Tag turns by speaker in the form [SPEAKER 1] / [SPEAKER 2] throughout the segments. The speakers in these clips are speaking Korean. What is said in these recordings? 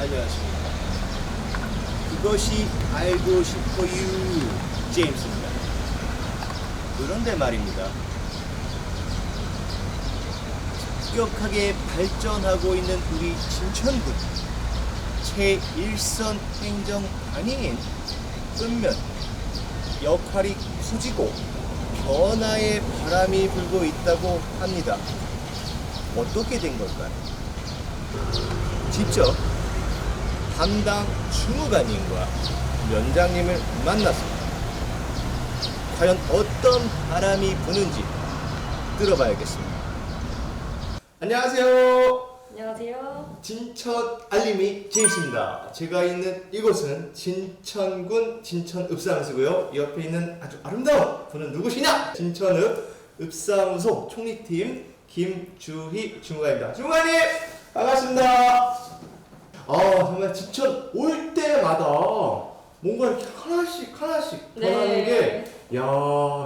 [SPEAKER 1] 안녕하십니까. 그것이 알고 싶어요. 제임스입니다. 그런데 말입니다. 급격하게 발전하고 있는 우리 진천군 제1선 행정관인 읍면 역할이 커지고 변화의 바람이 불고 있다고 합니다. 어떻게 된 걸까요? 직접 담당 주무관님과 면장님을 만났습니다. 과연 어떤 바람이 부는지 들어봐야겠습니다. 안녕하세요.
[SPEAKER 2] 안녕하세요.
[SPEAKER 1] 진천 알림이 제임스입니다. 제가 있는 이곳은 진천군 진천 읍사무소고요. 옆에 있는 아주 아름다운 분은 누구시냐? 진천읍 읍사무소 총리팀 김주희 주무관입니다. 주무관님 반갑습니다. 아 정말 진천 올 때마다 뭔가 이렇게 하나씩 하나씩
[SPEAKER 2] 네.
[SPEAKER 1] 변하는 게 야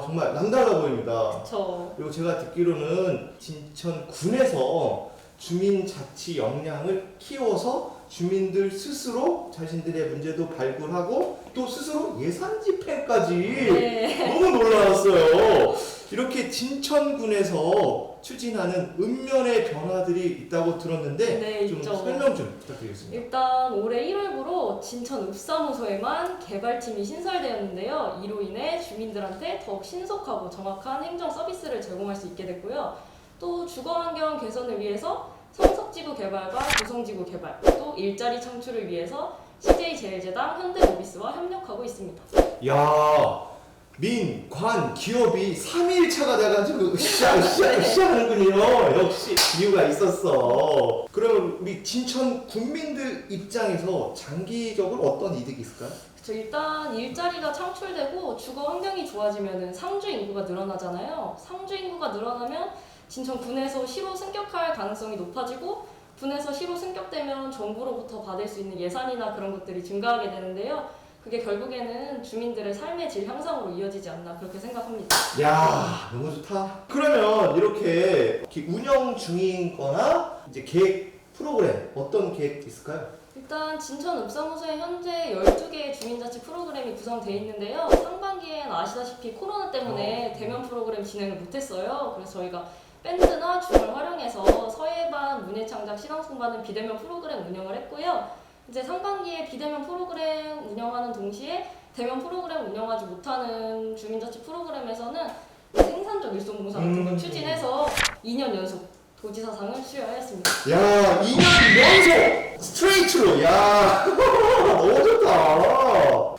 [SPEAKER 1] 정말 남달라 보입니다.
[SPEAKER 2] 저
[SPEAKER 1] 그리고 제가 듣기로는 진천군에서 주민자치 역량을 키워서 주민들 스스로 자신들의 문제도 발굴하고 또 스스로 예산 집행까지
[SPEAKER 2] 네.
[SPEAKER 1] 너무 놀라웠어요. 이렇게 진천군에서 추진하는 읍면의 변화들이 있다고 들었는데
[SPEAKER 2] 네,
[SPEAKER 1] 좀
[SPEAKER 2] 있죠.
[SPEAKER 1] 설명 좀 부탁드리겠습니다.
[SPEAKER 2] 일단 올해 1월부로 진천 읍사무소에만 개발팀이 신설되었는데요. 이로 인해 주민들한테 더욱 신속하고 정확한 행정 서비스를 제공할 수 있게 됐고요. 또 주거 환경 개선을 위해서 성석지구 개발과 고성지구 개발, 또 일자리 창출을 위해서 CJ제일제당, 현대모비스와 협력하고 있습니다.
[SPEAKER 1] 야, 민, 관, 기업이 3일차가 돼가지고 으쌰, 으쌰, 으쌰 하는군요. 역시 이유가 있었어. 그러면 우리 진천 군민들 입장에서 장기적으로 어떤 이득이 있을까요?
[SPEAKER 2] 저 일단 일자리가 창출되고 주거 환경이 좋아지면은 상주 인구가 늘어나잖아요. 상주 인구가 늘어나면 진천 군에서 시로 승격할 가능성이 높아지고 군에서 시로 승격되면 정부로부터 받을 수 있는 예산이나 그런 것들이 증가하게 되는데요. 그게 결국에는 주민들의 삶의 질 향상으로 이어지지 않나 그렇게 생각합니다.
[SPEAKER 1] 야, 너무 좋다. 그러면 이렇게, 이렇게 운영 중인 거나 이제 계획 프로그램 어떤 계획 있을까요?
[SPEAKER 2] 일단 진천 읍사무소에 현재 12개의 주민자치 프로그램이 구성되어 있는데요. 상반기엔 아시다시피 코로나 때문에 대면 프로그램 진행을 못했어요. 그래서 저희가 밴드나 줌을 활용해서 서예반, 문예창작, 시각송반은 비대면 프로그램 운영을 했고요. 이제 상반기에 비대면 프로그램 운영하는 동시에 대면 프로그램 운영하지 못하는 주민자치 프로그램에서는 생산적 일손봉사 같은 걸
[SPEAKER 1] 음.
[SPEAKER 2] 추진해서 2년 연속 도지사상을 수여하였습니다.
[SPEAKER 1] 야, 2년 연속 스트레이트로. 야, 너무 좋다.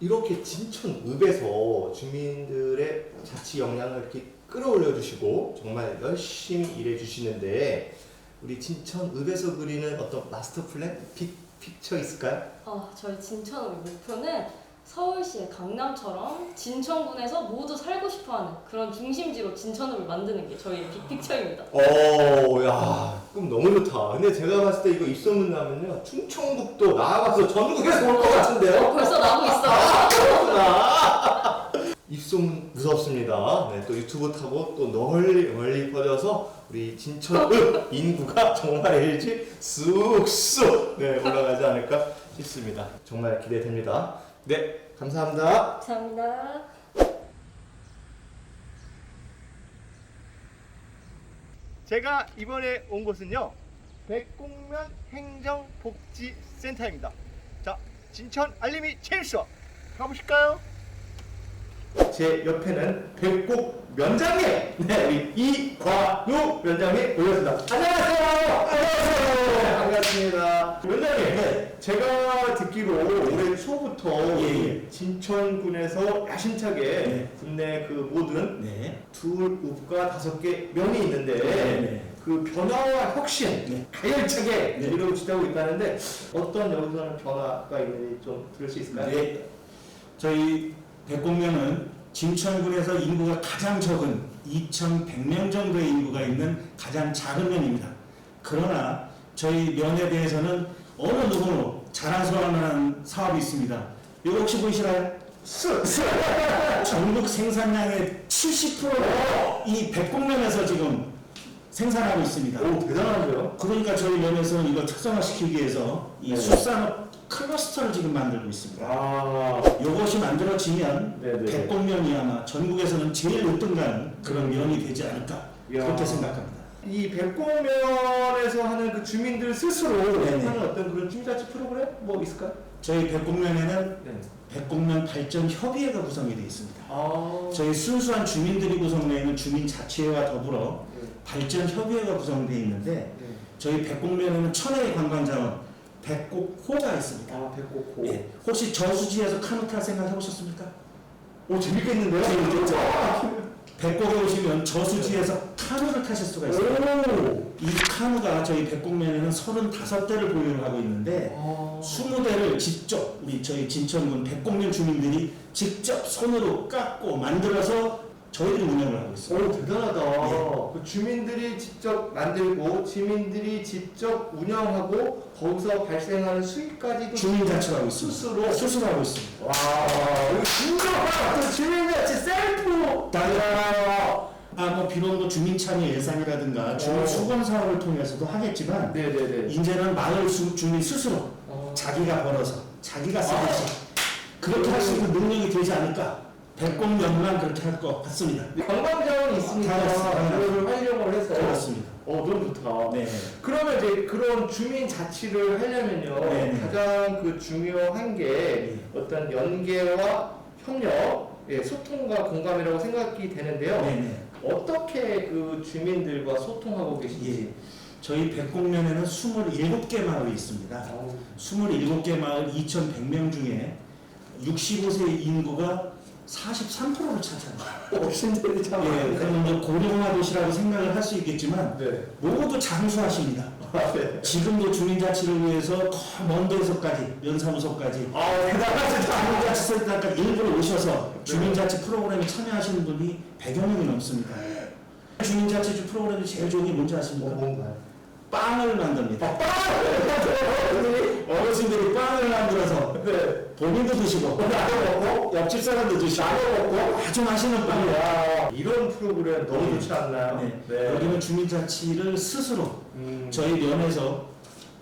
[SPEAKER 1] 이렇게 진천 읍에서 주민들의 자치 역량을 이렇게 끌어올려 주시고 정말 열심히 일해 주시는데 우리 진천 읍에서 그리는 어떤 마스터 플랜, 빅 픽처 있을까요?
[SPEAKER 2] 어, 저희 진천의 목표는 서울시의 강남처럼 진천군에서 모두 살고 싶어하는 그런 중심지로 진천읍을 만드는 게 저희의 빅픽처입니다.
[SPEAKER 1] 오, 야, 꿈 너무 좋다. 근데 제가 봤을 때 이거 입소문 나면요, 충청북도 나아가서 전국에서 올 것 같은데요?
[SPEAKER 2] 어, 벌써 나오고 있어요.
[SPEAKER 1] 그렇구나. 입소문 무섭습니다. 네, 또 유튜브 타고 또 널리 멀리 퍼져서 우리 진천읍 인구가 정말 일지 쑥쑥 네, 올라가지 않을까 싶습니다. 정말 기대됩니다. 네, 감사합니다.
[SPEAKER 2] 감사합니다.
[SPEAKER 1] 제가 이번에 온 곳은요 백곡면 행정복지센터입니다. 자, 진천 알림이 제임스와 가보실까요? 제 옆에는 백곡 면장님, 네, 우리 이과유 면장님 오셨습니다. 안녕하세요. 안녕하세요. 반갑습니다. 면장님, 네, 제가 듣기로 올해 초부터
[SPEAKER 3] 예, 예.
[SPEAKER 1] 진천군에서 야심차게 국내 그 모든
[SPEAKER 3] 네.
[SPEAKER 1] 둘, 읍과 다섯 개 면이 있는데
[SPEAKER 3] 네.
[SPEAKER 1] 그 변화와 혁신
[SPEAKER 3] 네.
[SPEAKER 1] 가열차게
[SPEAKER 3] 네.
[SPEAKER 1] 이루고 지다고 있다는데 어떤 여기서는 변화가 있는지 좀 들을 수 있을까요?
[SPEAKER 3] 네. 저희 백곡면은 진천군에서 인구가 가장 적은 2,100명 정도의 인구가 있는 가장 작은 면입니다. 그러나 저희 면에 대해서는 어느 누구도 자랑스러울 만한 사업이 있습니다. 이거 혹시 보이시나요? 전국 생산량의 70%이 백곡면에서 지금 생산하고 있습니다.
[SPEAKER 1] 오, 대단하죠?
[SPEAKER 3] 그러니까 저희 면에서는 이걸 특성화시키기 위해서 이
[SPEAKER 1] 네.
[SPEAKER 3] 수산업 클러스터를 지금 만들고 있습니다.
[SPEAKER 1] 아,
[SPEAKER 3] 이것이 만들어지면
[SPEAKER 1] 네네.
[SPEAKER 3] 백곡면이 아마 전국에서는 제일 으뜸가는 그런
[SPEAKER 1] 음.
[SPEAKER 3] 면이 되지 않을까
[SPEAKER 1] 야.
[SPEAKER 3] 그렇게 생각합니다.
[SPEAKER 1] 이 백곡면에서 하는 그 주민들 스스로
[SPEAKER 3] 네네.
[SPEAKER 1] 하는 어떤 그런 주민자치 프로그램 뭐 있을까요?
[SPEAKER 3] 저희 백곡면에는
[SPEAKER 1] 네.
[SPEAKER 3] 백곡면 발전 협의회가 구성이 되어 있습니다.
[SPEAKER 1] 아,
[SPEAKER 3] 저희 순수한 주민들이 구성되어 있는 주민자치회와 더불어 발전 협의회가 구성되어 있는데
[SPEAKER 1] 네.
[SPEAKER 3] 저희 백곡면에는 천혜의 관광자원 백곡호가 있습니다.
[SPEAKER 1] 아, 백곡호.
[SPEAKER 3] 예. 혹시 저수지에서 카누 탈 생각 해보셨습니까?
[SPEAKER 1] 오, 재밌겠는데요?
[SPEAKER 3] 재밌겠죠?
[SPEAKER 1] 아,
[SPEAKER 3] 백곡에 오시면 저수지에서 카누를 타실 수가 있어요.
[SPEAKER 1] 오!
[SPEAKER 3] 이 카누가 저희 백곡면에는 35대를 보유를 하고 있는데
[SPEAKER 1] 아,
[SPEAKER 3] 20대를 직접 우리 저희 진천군 백곡면 주민들이 직접 손으로 깎고 만들어서 저희들이 운영을 하고 있어요.
[SPEAKER 1] 오, 대단하다.
[SPEAKER 3] 예.
[SPEAKER 1] 그 주민들이 직접 만들고, 주민들이 직접 운영하고, 거기서 발생하는 수익까지도
[SPEAKER 3] 주민자치하고 있습니다.
[SPEAKER 1] 스스로.
[SPEAKER 3] 수술하고 있습니다.
[SPEAKER 1] 와, 이거 진정한 어떤 주민자치 셀프!
[SPEAKER 3] 아, 뭐 비록 뭐 주민 참여 예산이라든가 주민
[SPEAKER 1] 오.
[SPEAKER 3] 수건 사업을 통해서도 하겠지만
[SPEAKER 1] 네네네.
[SPEAKER 3] 이제는 마을 수, 주민 스스로
[SPEAKER 1] 어.
[SPEAKER 3] 자기가 벌어서 자기가 쓰듯이 그렇게 할 수 있는 능력이 되지 않을까 백곡면만 그렇게 할 것 같습니다.
[SPEAKER 1] 관광자원이 있으니까
[SPEAKER 3] 당연하습니다.
[SPEAKER 1] 그거를 활용을 해서
[SPEAKER 3] 그렇습니다.
[SPEAKER 1] 어 너무 좋다.
[SPEAKER 3] 네.
[SPEAKER 1] 그러면 이제 그런 주민 자치를 하려면요
[SPEAKER 3] 네 네.
[SPEAKER 1] 가장 그 중요한 게
[SPEAKER 3] 네.
[SPEAKER 1] 어떤 연계와 협력, 예, 소통과 공감이라고 생각이 되는데요.
[SPEAKER 3] 네 네.
[SPEAKER 1] 어떻게 그 주민들과 소통하고 계신지.
[SPEAKER 3] 예. 저희 백곡면에는 27개 마을이 있습니다.
[SPEAKER 1] 아우,
[SPEAKER 3] 27개 마을 2,100명 중에 65세 인구가 43%를 차지합니다.
[SPEAKER 1] 어, 신들이 참.
[SPEAKER 3] 예, 그러면 이제 고령화 도시라고 생각을 할 수 있겠지만
[SPEAKER 1] 네.
[SPEAKER 3] 모두 장수하십니다.
[SPEAKER 1] 아, 네.
[SPEAKER 3] 지금도 주민자치를 위해서 더먼 데서까지 면사무소까지
[SPEAKER 1] 아, 대단하시다.
[SPEAKER 3] 주민자치센터까지 일부러 오셔서 주민자치 프로그램에 참여하시는 분이 100여 명이 넘습니다. 주민자치주 프로그램이 제일 좋은 게 뭔지
[SPEAKER 1] 어,
[SPEAKER 3] 아십니까?
[SPEAKER 1] 뭔가요?
[SPEAKER 3] 빵을 만듭니다. 어르신들이 빵을 만들어서
[SPEAKER 1] 네.
[SPEAKER 3] 본인도 드시고
[SPEAKER 1] 나도 먹고
[SPEAKER 3] 옆집 사람도 드시고
[SPEAKER 1] 나도 먹고
[SPEAKER 3] 아주 맛있는 빵이에요.
[SPEAKER 1] 야, 이런 프로그램 너무 좋지 않나요?
[SPEAKER 3] 네. 여기는 주민자치를 스스로
[SPEAKER 1] 음.
[SPEAKER 3] 저희 면에서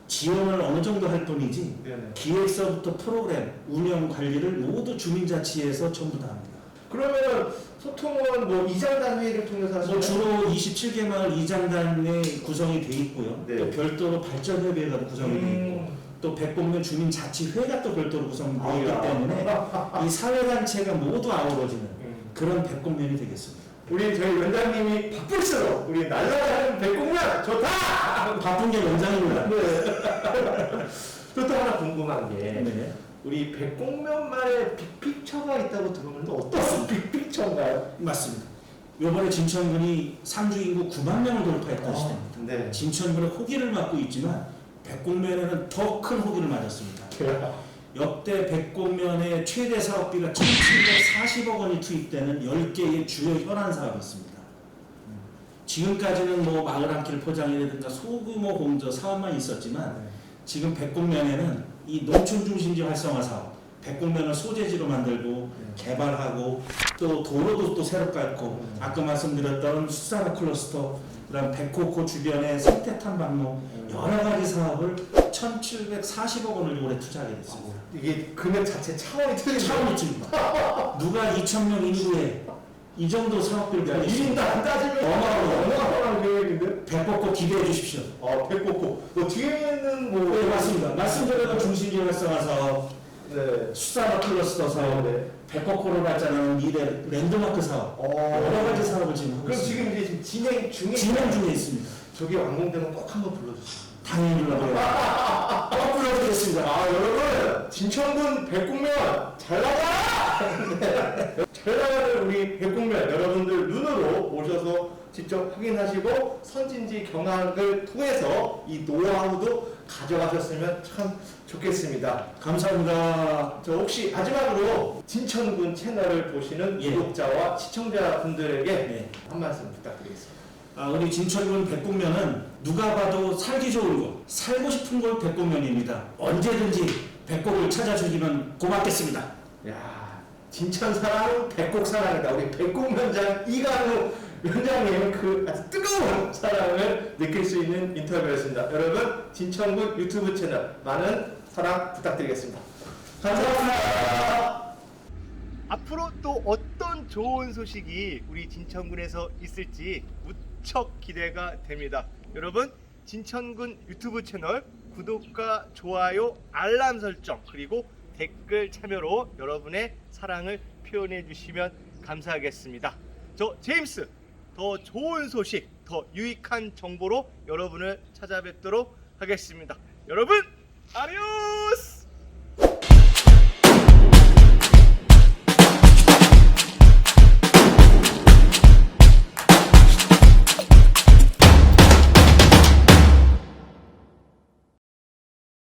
[SPEAKER 3] 지원을 어느 정도 할 뿐이지
[SPEAKER 1] 네네.
[SPEAKER 3] 기획서부터 프로그램, 운영 관리를 모두 주민자치에서 전부 다 합니다.
[SPEAKER 1] 그러면은 소통은 뭐 이장단 회의를 통해서 하시나요?
[SPEAKER 3] 뭐 주로 27개 마을 이장단에 구성이 돼 있고요.
[SPEAKER 1] 네.
[SPEAKER 3] 또 별도로 발전협의회가 구성이 돼 있고
[SPEAKER 1] 음.
[SPEAKER 3] 또 백곡면 주민 자치회가 또 별도로 구성되어 있기
[SPEAKER 1] 아우야.
[SPEAKER 3] 때문에 이 사회단체가 모두 아우러지는
[SPEAKER 1] 음.
[SPEAKER 3] 그런 백곡면이 되겠습니다.
[SPEAKER 1] 우리 저희 원장님이 바쁠수록 우리 날라가는 백공면 좋다.
[SPEAKER 3] 바쁜 게 원장입니다.
[SPEAKER 1] 네. 또 하나 궁금한 게
[SPEAKER 3] 네.
[SPEAKER 1] 우리 백공면만의 빅픽처가 있다고 들었는데 어떤 빅픽처인가요?
[SPEAKER 3] 맞습니다. 이번에 진천군이 상주 인구 9만 명을 돌파했던 시대입니다.
[SPEAKER 1] 네.
[SPEAKER 3] 진천군은 호기를 맞고 있지만 백곡면에는 더 큰 호기를 맞았습니다. 역대 백곡면의 최대 사업비가 1,740억 원이 투입되는 10개의 주요 현안 사업이 있습니다. 지금까지는 뭐 마을 한길 포장이라든가 소규모 공저 사업만 있었지만 지금 백곡면에는 이 농촌 중심지 활성화 사업, 백곡면을 소재지로 만들고 개발하고 또 도로도 또 새로 깔고 아까 말씀드렸던 수산업 클러스터 그다음 백호코 주변의 생태 탐방로 여러 가지 사업을 1,740억 원을 올해 투자하게 됐습니다.
[SPEAKER 1] 이게 금액 자체 차원이 틀린
[SPEAKER 3] 차원이 칩니다. 누가 2,000명 인구에 이 정도 사업비를
[SPEAKER 1] 야,
[SPEAKER 3] 보겠습니다.
[SPEAKER 1] 1인당 안 따지면
[SPEAKER 3] 어마어마한
[SPEAKER 1] 어마어마한 계획인데?
[SPEAKER 3] 백곡코 기대해 주십시오.
[SPEAKER 1] 아, 백곡고. 뭐 뒤에는 뭐.
[SPEAKER 3] 네, 맞습니다. 말씀드린 중심지 활성화 사업,
[SPEAKER 1] 네.
[SPEAKER 3] 수산업 클러스터 사업,
[SPEAKER 1] 네.
[SPEAKER 3] 백곡코를 발전하는 미래 랜드마크 사업
[SPEAKER 1] 어.
[SPEAKER 3] 여러 가지 사업을 지금 하고
[SPEAKER 1] 그럼
[SPEAKER 3] 있습니다.
[SPEAKER 1] 지금 이제 지금 진행 중에
[SPEAKER 3] 진행 중에 있습니다.
[SPEAKER 1] 저기 완공되면 꼭 한번 불러주세요.
[SPEAKER 3] 당연히 불러드려요. 꼭 불러드리겠습니다.
[SPEAKER 1] 아 여러분 진천군 백곡면 잘 나가! 나가는 우리 백곡면 여러분들 눈으로 오셔서 직접 확인하시고 선진지 경학을 통해서 이 노하우도 가져가셨으면 참 좋겠습니다.
[SPEAKER 3] 감사합니다.
[SPEAKER 1] 저 혹시 마지막으로 진천군 채널을 보시는
[SPEAKER 3] 예.
[SPEAKER 1] 구독자와 시청자분들에게
[SPEAKER 3] 네.
[SPEAKER 1] 한 말씀 부탁드리겠습니다.
[SPEAKER 3] 아, 우리 진천군 백곡면은 누가 봐도 살기 좋은 곳, 살고 싶은 곳 백곡면입니다. 언제든지 백곡을 찾아주시면 고맙겠습니다.
[SPEAKER 1] 야 진천 사랑은 백곡 사랑이다. 우리 백곡 면장 이강우 면장님 그 아주 뜨거운 사랑을 느낄 수 있는 인터뷰였습니다. 여러분 진천군 유튜브 채널 많은 사랑 부탁드리겠습니다. 감사합니다. 앞으로 또 어떤 좋은 소식이 우리 진천군에서 있을지 무척 기대가 됩니다. 여러분 진천군 유튜브 채널 구독과 좋아요, 알람 설정 그리고 댓글 참여로 여러분의 사랑을 표현해 주시면 감사하겠습니다. 저 제임스 더 좋은 소식, 더 유익한 정보로 여러분을 찾아뵙도록 하겠습니다. 여러분 안녕!